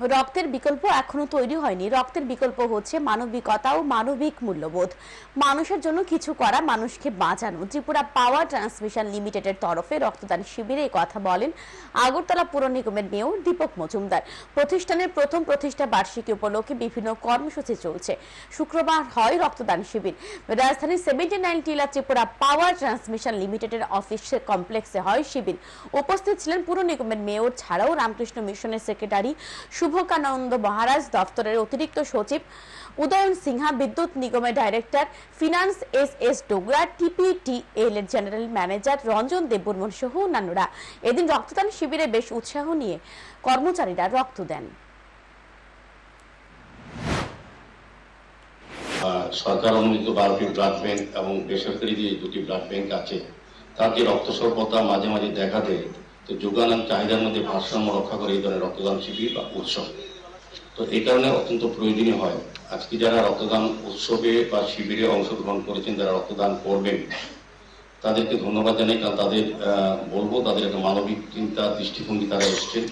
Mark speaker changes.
Speaker 1: রক্তের বিকল্প এখনও তৈরি হয়নি। রক্তের বিকল্প হচ্ছে মানবিকতা ও মানবিক মূল্যবোধ। মানুষের জন্য কিছু করা, মানুষকে বাঁচানো। ত্রিপুরা পাওয়ার ট্রান্সমিশন লিমিটেডের তরফে রক্তদান শিবিরে কথা বলেন আগরতলা পুর নিগমের মেয়র দীপক মজুমদার। প্রতিষ্ঠানের প্রথম প্রতিষ্ঠা বার্ষিকী উপলক্ষে বিভিন্ন কর্মসূচি চলছে। শুক্রবার হয় রক্তদান শিবির। রাজধানীর seventy nine Tilla Tripura power transmission লিমিটেডের অফিস কমপ্লেক্সে হয় শিবির। উপস্থিত ছিলেন পুর নিগমের মেয়র ছাড়াও রামকৃষ্ণ মিশনের সেক্রেটারি শুভকানন্দ মহারাজ দপ্তরের অতিরিক্ত সচিব উদয়ন সিনহা, বিদ্যুৎ নিগমের director, finance S S Dogra TPTL এর জেনারেল ম্যানেজার রঞ্জন দেববর্মন সহ অন্যান্যরা। এদিন রক্তদান শিবিরে বেশ উৎসাহ নিয়ে কর্মচারীরা রক্ত দেন।
Speaker 2: সরকার অনুমোদিত বারোটি ব্লাড ব্যাংক এবং বেসরকারি যে দুটি ব্লাড ব্যাংক আছে যে রক্ত স্বল্পতা মাঝে মাঝে দেখা দেয়। তো যোগান চাহিদার মধ্যে ভারসাম্য রক্ষা করে এই ধরনের রক্তদান শিবির বা উৎসব। তো এই কারণে অত্যন্ত প্রয়োজনীয় হয়। আজকে যারা রক্তদান উৎসবে বা শিবিরে অংশগ্রহণ করেছেন, যারা রক্তদান করবেন, তাদেরকে ধন্যবাদ জানাই। কারণ তাদের বলব তাদের একটা মানবিক চিন্তা, দৃষ্টিভঙ্গি তারা এসছেন।